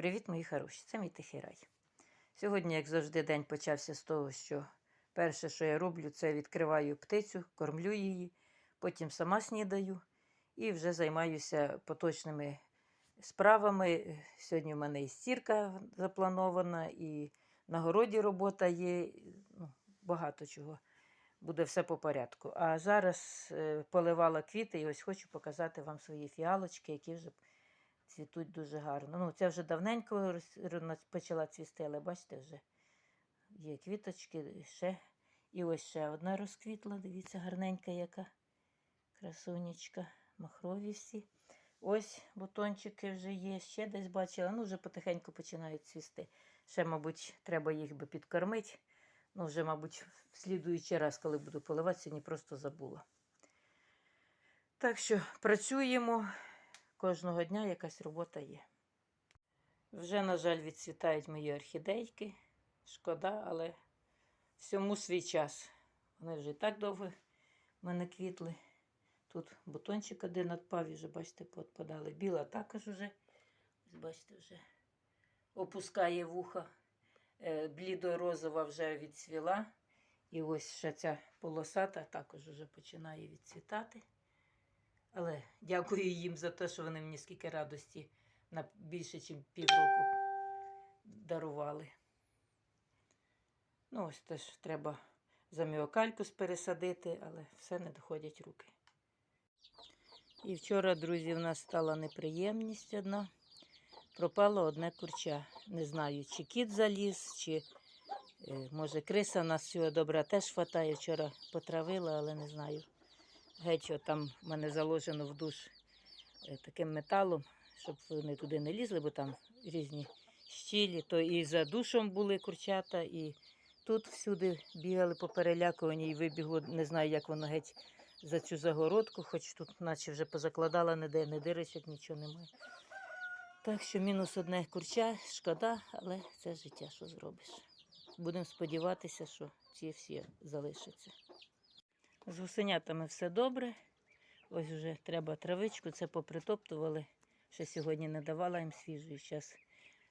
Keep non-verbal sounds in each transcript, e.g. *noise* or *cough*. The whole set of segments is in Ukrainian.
Привіт, мої хороші! Це мій тихий рай. Сьогодні, як завжди, день почався з того, що перше, що я роблю, це відкриваю птицю, кормлю її, потім сама снідаю і вже займаюся поточними справами. Сьогодні в мене і стірка запланована, і на городі робота є. Ну, багато чого. Буде все по порядку. А зараз е, поливала квіти і ось хочу показати вам свої фіалочки, які вже цвітуть дуже гарно. Ну, це вже давненько почала цвісти, але бачите, вже є квіточки ще. І ось ще одна розквітла. Дивіться, гарненька яка красунечка. Махрові всі. Ось бутончики вже є. Ще десь бачила. Ну, вже потихеньку починають цвісти. Ще, мабуть, треба їх би підкормити. Ну, вже, мабуть, в слідуючий раз, коли буду поливати, сьогодні просто забула. Так що працюємо. Кожного дня якась робота є. Вже, на жаль, відцвітають мої орхідейки. Шкода, але всьому свій час. Вони вже і так довго мене квітли. Тут бутончик один відпав, і вже, бачите, поотпадали. Біла також вже, бачите, вже опускає вуха. Е, Блідо-розова вже відцвіла. І ось ще ця полосата також вже починає відцвітати. Але дякую їм за те, що вони мені скільки радості на більше, ніж півроку дарували. Ну, ось теж треба заміокалькус пересадити, але все не доходять руки. І вчора, друзі, в нас стала неприємність одна. Пропало одне курча. Не знаю, чи кіт заліз, чи е, може криса нас всього добра теж хватає. Вчора потравила, але не знаю. Геть, що там в мене заложено в душ е, таким металом, щоб вони туди не лізли, бо там різні щілі. То і за душом були курчата, і тут всюди бігали поперелякувані і вибігло, не знаю, як воно геть за цю загородку, хоч тут наче вже позакладала ніде, не дирочок, нічого немає. Так що мінус одне курча, шкода, але це життя, що зробиш. Будемо сподіватися, що ці всі залишаться. З гусенятами все добре. Ось вже треба травичку, це попритоптували. Ще сьогодні не давала їм свіжої. Зараз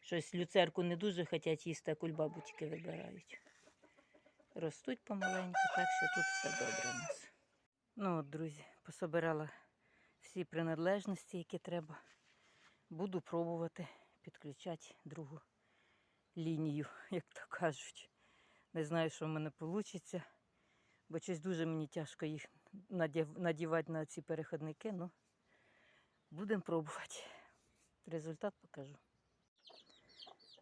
щось люцерку не дуже хочуть їсти, а кульбабу тільки вибирають. Ростуть помаленьку, так що тут все добре у нас. Ну от, друзі, пособирала всі принадлежності, які треба. Буду пробувати підключати другу лінію, як то кажуть. Не знаю, що в мене вийде, бо щось дуже мені тяжко їх надівати на ці переходники. Ну, будемо пробувати. Результат покажу.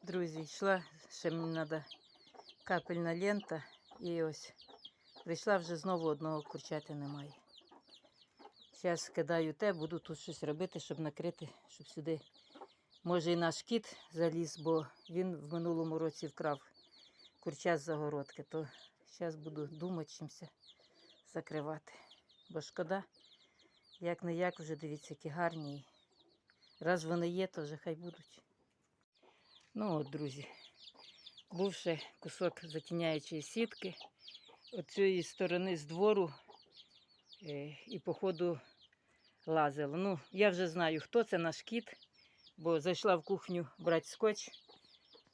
Друзі, йшла, ще мені треба капельна лента. І ось прийшла вже знову одного курчати немає. Зараз кидаю те, буду тут щось робити, щоб накрити, щоб сюди. Може і наш кіт заліз, бо він в минулому році вкрав курча з загородки, то зараз буду думати чимся закривати. Бо шкода, як не як, вже дивіться, які гарні. Раз вони є, то вже хай будуть. Ну от, друзі, був ще кусок затіняючої сітки. Оцієї сторони з двору е, і по ходу лазила. Ну, я вже знаю, хто це наш кіт, бо зайшла в кухню брати скотч,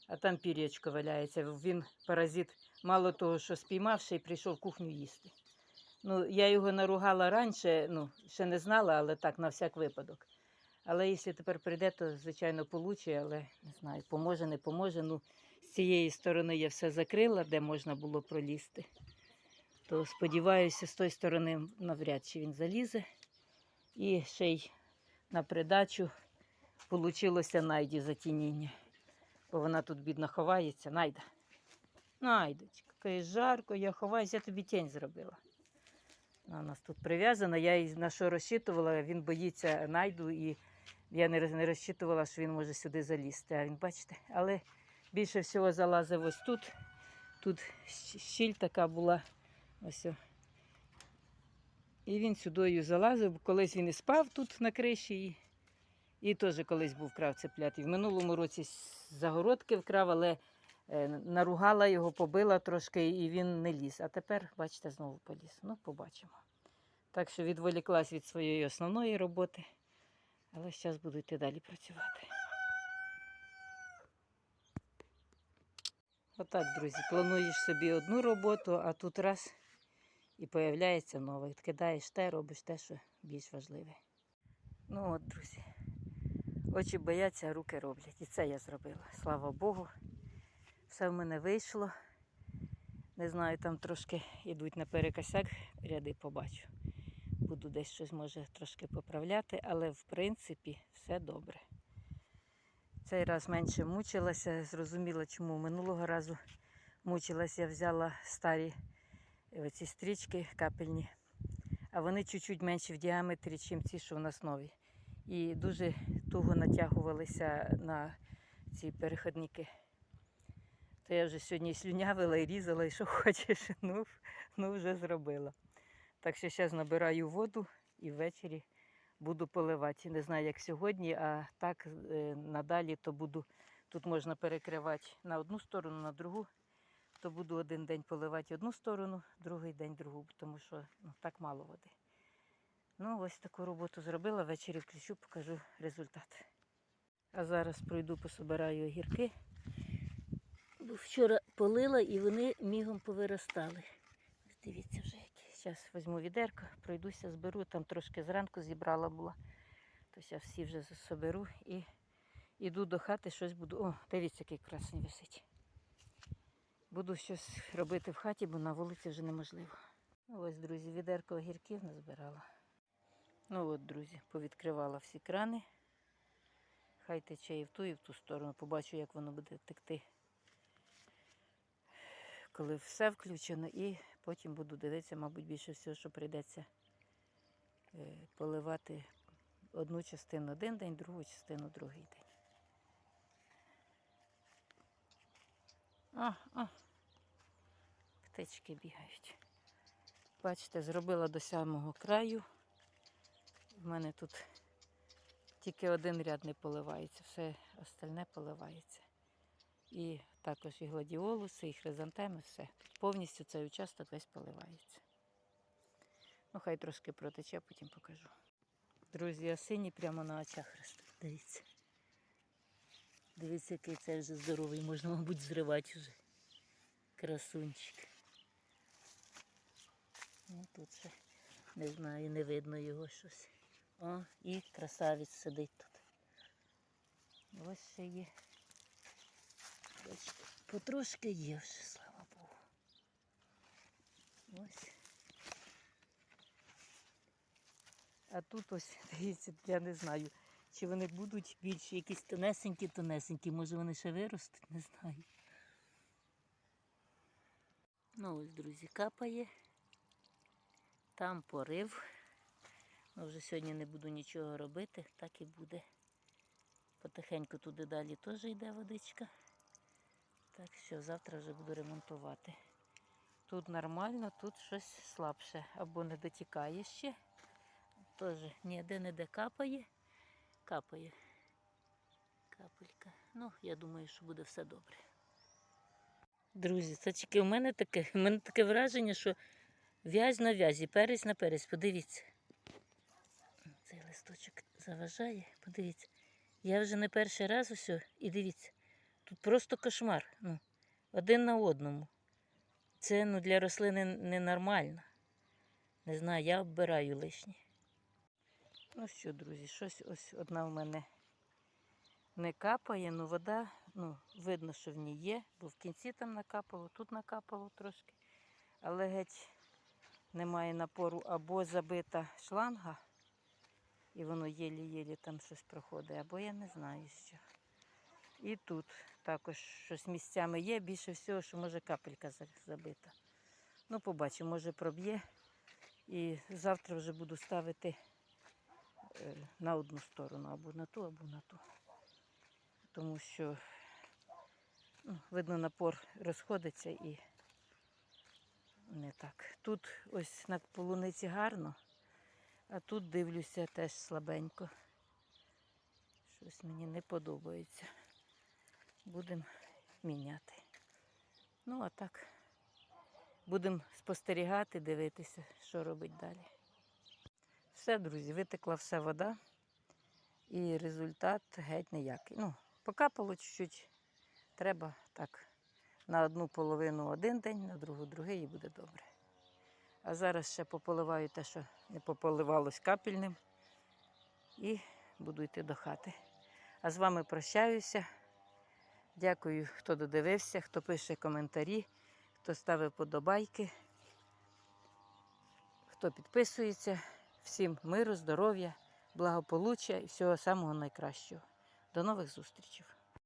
а там пір'ячко валяється. Він паразит, мало того, що спіймав, ще й прийшов кухню їсти. Ну, я його наругала раніше, ну, ще не знала, але так, на всяк випадок. Але якщо тепер прийде, то, звичайно, получить, але не знаю, поможе, не поможе. Ну, з цієї сторони я все закрила, де можна було пролізти. То сподіваюся, з тої сторони навряд чи він залізе. І ще й на придачу вийшло найді затініння. Бо вона тут бідно ховається. Найда. Найдочка, каже, жарко, я ховаюся, я тобі тінь зробила. Вона нас тут прив'язана, я її на що розчитувала, він боїться найду, і я не, розчитувала, що він може сюди залізти. А він, бачите, але більше всього залазив ось тут. Тут щіль така була. Ось. І він сюдою залазив, колись він і спав тут на криші. І, і теж колись був крав цеплят. І в минулому році загородки вкрав, але наругала його, побила трошки, і він не ліз. А тепер, бачите, знову поліз. Ну, побачимо. Так що відволіклась від своєї основної роботи, але зараз буду йти далі працювати. Отак, друзі, плануєш собі одну роботу, а тут раз і появляється нова. Кидаєш те, робиш те, що більш важливе. Ну от, друзі, очі бояться, руки роблять. І це я зробила. Слава Богу. Все в мене вийшло. Не знаю, там трошки йдуть на перекосяк, ряди побачу. Буду десь щось може трошки поправляти, але в принципі все добре. Цей раз менше мучилася, зрозуміла, чому минулого разу мучилася, я взяла старі е, ці стрічки капельні, а вони чуть-чуть менші в діаметрі, ніж ці, що в нас нові. І дуже туго натягувалися на ці переходники. То я вже сьогодні і слюнявила і різала, і що *laughs* хочеш, ну, ну вже зробила. Так що зараз набираю воду і ввечері буду поливати. Не знаю, як сьогодні, а так е, надалі то буду. Тут можна перекривати на одну сторону, на другу. То буду один день поливати одну сторону, другий день другу, тому що ну, так мало води. Ну, ось таку роботу зробила, ввечері включу, покажу результат. А зараз пройду, пособираю огірки. Вчора полила і вони мігом повиростали. Дивіться вже які. Зараз візьму відерко, пройдуся, зберу. Там трошки зранку зібрала була. То зараз всі вже соберу і йду до хати, щось буду. О, дивіться, який красний висить. Буду щось робити в хаті, бо на вулиці вже неможливо. Ну, ось, друзі, відерко огірків назбирала. Ну от, друзі, повідкривала всі крани. Хай тече і в ту, і в ту сторону. Побачу, як воно буде текти коли все включено, і потім буду дивитися, мабуть, більше всього, що прийдеться е, поливати одну частину один день, другу частину другий день. А, а, птички бігають. Бачите, зробила до самого краю. У мене тут тільки один ряд не поливається, все остальне поливається. І також і гладіолуси, і хризантеми, все. Тут повністю цей участок весь поливається. Ну, хай трошки протече, потім покажу. Друзі, осині прямо на очах ростуть. Дивіться. Дивіться, який це вже здоровий, можна, мабуть, зривати вже. Красунчик. Ну, тут ще не знаю, не видно його щось. О, і красавець сидить тут. Ось ще є. Бачите, потрошки є вже, слава Богу. Ось. А тут ось, *laughs* дивіться, я не знаю, чи вони будуть більші, якісь тонесенькі, тонесенькі, може вони ще виростуть, не знаю. Ну ось, друзі, капає. Там порив. Ну, вже сьогодні не буду нічого робити, так і буде. Потихеньку туди далі теж йде водичка. Так що завтра вже буду ремонтувати. Тут нормально, тут щось слабше. Або не дотікає ще. Теж ніде не де капає. Капає. Капелька. Ну, я думаю, що буде все добре. Друзі, це тільки в мене таке, в мене таке враження, що в'язь на в'язі, перець на перець. Подивіться. Цей листочок заважає, подивіться. Я вже не перший раз усе, і дивіться. Тут просто кошмар. Ну, один на одному. Це ну, для рослини ненормально. Не знаю, я оббираю лишнє. Ну що, друзі, щось ось одна в мене не капає, ну вода, ну, видно, що в ній є, бо в кінці там накапало, тут накапало трошки. Але геть немає напору або забита шланга, і воно єлі-єлі там щось проходить, або я не знаю що. І тут також щось місцями є, більше всього, що може капелька забита. Ну, побачимо, може проб'є. І завтра вже буду ставити е, на одну сторону, або на ту, або на ту. Тому що, ну, видно, напор розходиться і не так. Тут ось на полуниці гарно, а тут дивлюся теж слабенько. Щось мені не подобається. Будемо міняти. Ну, а так, будемо спостерігати, дивитися, що робить далі. Все, друзі, витекла вся вода і результат геть ніякий. Ну, покапало чуть-чуть, треба так На одну половину один день, на другу другий і буде добре. А зараз ще пополиваю те, що не пополивалось капельним, і буду йти до хати. А з вами прощаюся. Дякую, хто додивився, хто пише коментарі, хто ставив подобайки, хто підписується. Всім миру, здоров'я, благополуччя і всього самого найкращого. До нових зустрічей!